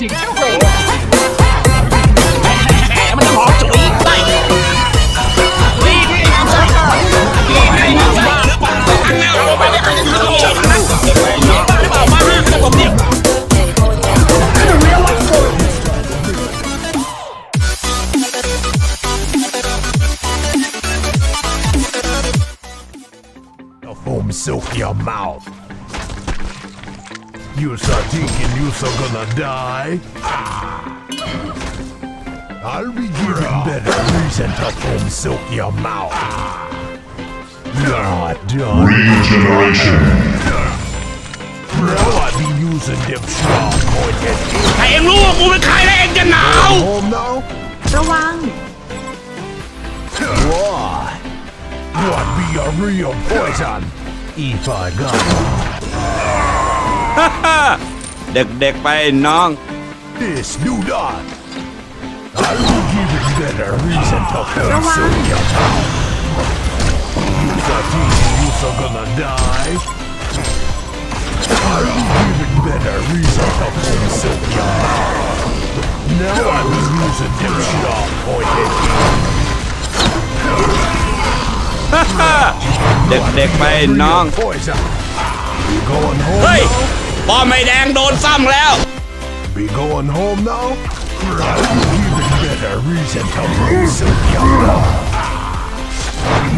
Dig too great. แหมมันจะหอมจุ๋ยได้นี่นี่งามไส้นี่นี่งามไส้บ้าหรือเปล่าอันนั้นเอาไปเลยอันนั้นเอาไปเลยบ้าหรือเปล่ามาห้าตัวผมเนี่ย The foam silk your mouth. You are thinking you're gonna die? Ah. I'll be giving better reason to foam silk your mouth. You're done. Regeneration. Now I be using them sharp pointed ถ้าเองรู้ว่ากูเป็นใครแล้วเองจะหนาว home now. ระวัง What? What be a real poison? If I got เด็กๆไปน้อง this new dot, I'll be giving better reason to foam silk your mouth. You thinking you're gonna die? I'll be giving better reason to foam silk your mouth. Now I'm using them sharp pointed เด็กๆไปน้อง poison. We going home เฮ้ย now? ปอมไม่แดงโดนซ้ำแล้ว We going home now? I'll be giving better reason to lose your love.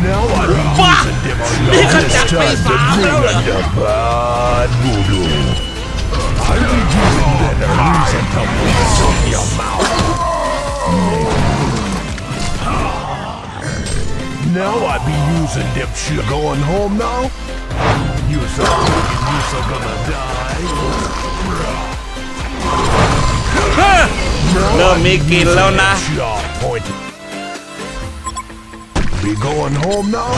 Now I'm Fuck! using them Ni sharp kan this tak time main to faham bring dah lah. the bad voodoo. I'll be giving better reason to lose your mouth. Now I be using them shit. Going home now? You so thinking you so gonna die? เริ่มมีกลิ่นแล้วนะ Sharp point. We going home now?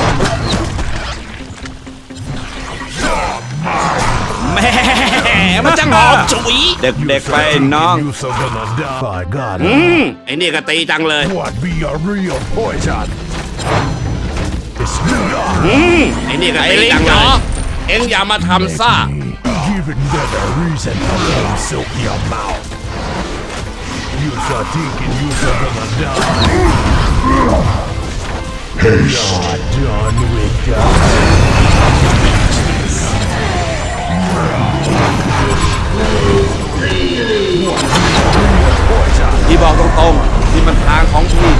แหมมันจะหอมจุ๋ย เด็กๆไปน้อง You so gonna die. By God. อืมไอ้นี่ก็ตีจังเลย What be a real poison? It's not อืมไอ้นี่ก็ตีจังเลย เอ็งอย่ามาทำซ่า Giving better reason to hold silk your mouth. You so thinking you so gonna die. You're done with that. ที่บอกตรงๆที่มันทางของพี่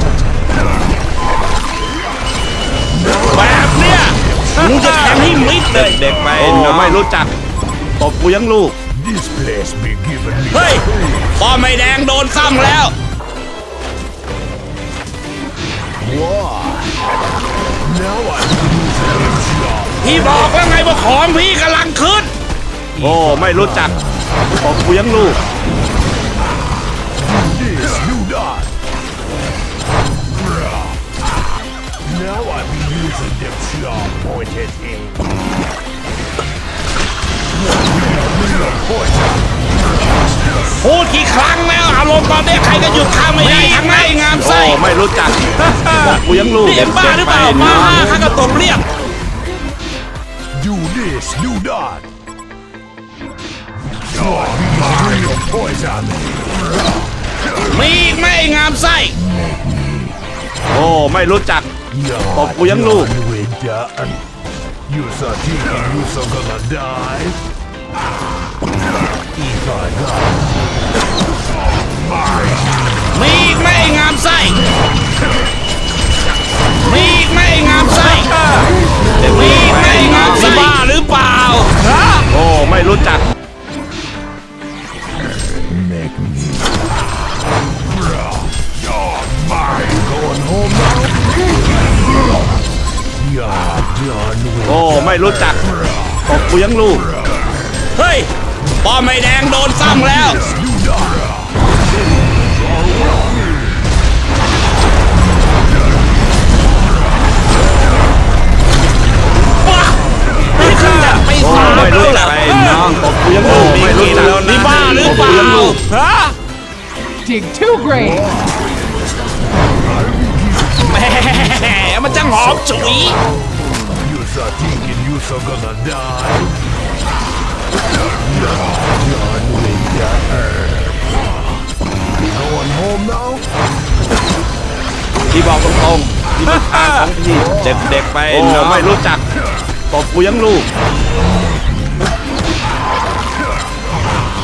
มึงจะแทงให้มิดเลยเด็กๆไปน้องไม่รู้จักตบกูยังลูก This place be giving me เฮ้ยปอมไม่แดงโดนซ้ำแล้ว What? Now I'm losing them sharp. พี่บอกแล้วไงว่าของพี่กำลังขึ้น โอ้ ไม่รู้จักตบกูยังลูก Now I be using them sharp pointed in. Poison. พูดกี่ครั้งแล้วอารมณ์ตอนนี้ใครก็หยุดข้างไม่ได้ทั้งนั้นไอ้งามโอ้ไส้ไม่รู้จักตบกูยังลูกนี่เอ็งบ้าหรือเปล่ามาห้าข้างก็ตบเรียบ Do this new dot. What be a real poison? มีอีกไหมไอ้งามไส้โอ้ไม่รู้จัก You're Tộc của dân luôn. done with that. You so thinking you so gonna die? If I got มีอีกไหมไอ้งามไส้มีอีกไหมไอ้งามไส้เด็กมีๆอีกไปไหมไอ้งาน้อมงไส้บ้าหรือเปล่าฮะโอ้ ไม่รู้จัก โอ้ไม่รู้จักตบกูยังลูก เฮ้ยป้อมไม่แดงโดนซ้ำแล้ว this new dot. ว้นจะไปโอ้สาไม่รู้จักไปน้องตบกูยังลูกไม่รู้จักนี่บ้าหรือเปล่าฮะ Dig too great. แหมมันจะหอมฉุย are thinking you so gonna die. No, not with the herb. You going home now? พี่บอกตรงๆที่มันาของพี่เด็กๆไปเราไม่รู้จักตบกูยังลูก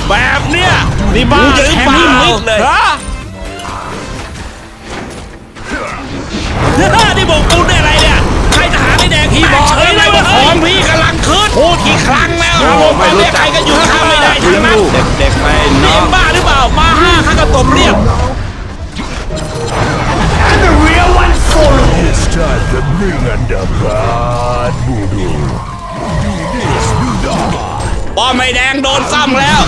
แบบเนี้ยนี่บ้าแค่อเปล่เลยฮะนี่บอกกูเพี่บอกเฉยเลยว่าของพี่กำลังขึ้นพูดกี่ครั้งแล้วโอ้อารมณ์ตไม่อนรู้เนี้ยใคจัรกก็อยู่ข้างไม่ได้กูทั้ยังงนั้นลูกเด็กๆไปนี่น้อเอ็งมบ้าหรือเปล่ามาห้าข้าก็ตบเรียบ It's time to bring under God voodoo. This do that. ป้อมไม่แดงโดนซ้ำแล้ว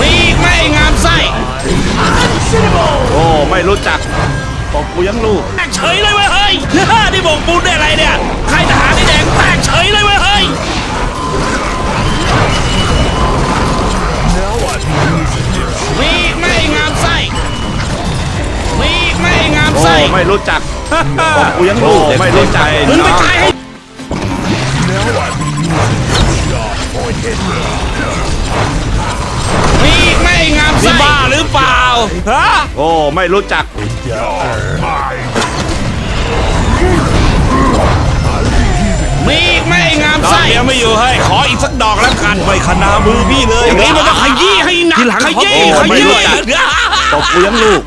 มีอีกไหมไอ้งามไส้ โอ้ ไม่รู้จัก ตบกูยังลูกแตกเฉยเลยเว้ยเฮ้ยนี่บอกปูนได้อะไรเนี่ยใครทหารไอ้แดงแตกเฉยเลยเว้ยเฮ้ย Now I be using this. มีอีกไหมไอ้งามไส้ มีอีกไหมไอ้งามโอ้ไส้ไม่รู้จักตบกูยังลูกไม่รู้จักมึงไปตายให้ Now I be using this sharp pointed. มีอีกไหมไอ้งามนี่ไส้บ้าหรือเปล่าฮะโอ้ไม่รู้จัก มีอีกไหมไอ้งามตอนไส้เนี้ยไม่อยู่ให้ ขออีกสักดอกแล้วกันไปขนามือพี่เลยอย่างนี้มันต้องขยี้ให้หนักทีหลังขยี้โอ้ขไม่ยี้รู้จักตบกูยังลูก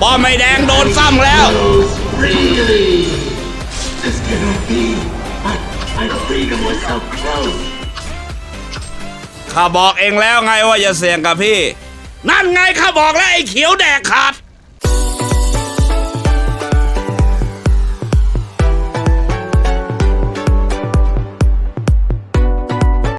ป้อมไม่แดงโดนซ้ำแล้ว ข้าบอกเองแล้วไงว่าอย่าเสี่ยงกับพี่ นั่นไงข้าบอกแล้วไอ้เขียวแดกขาด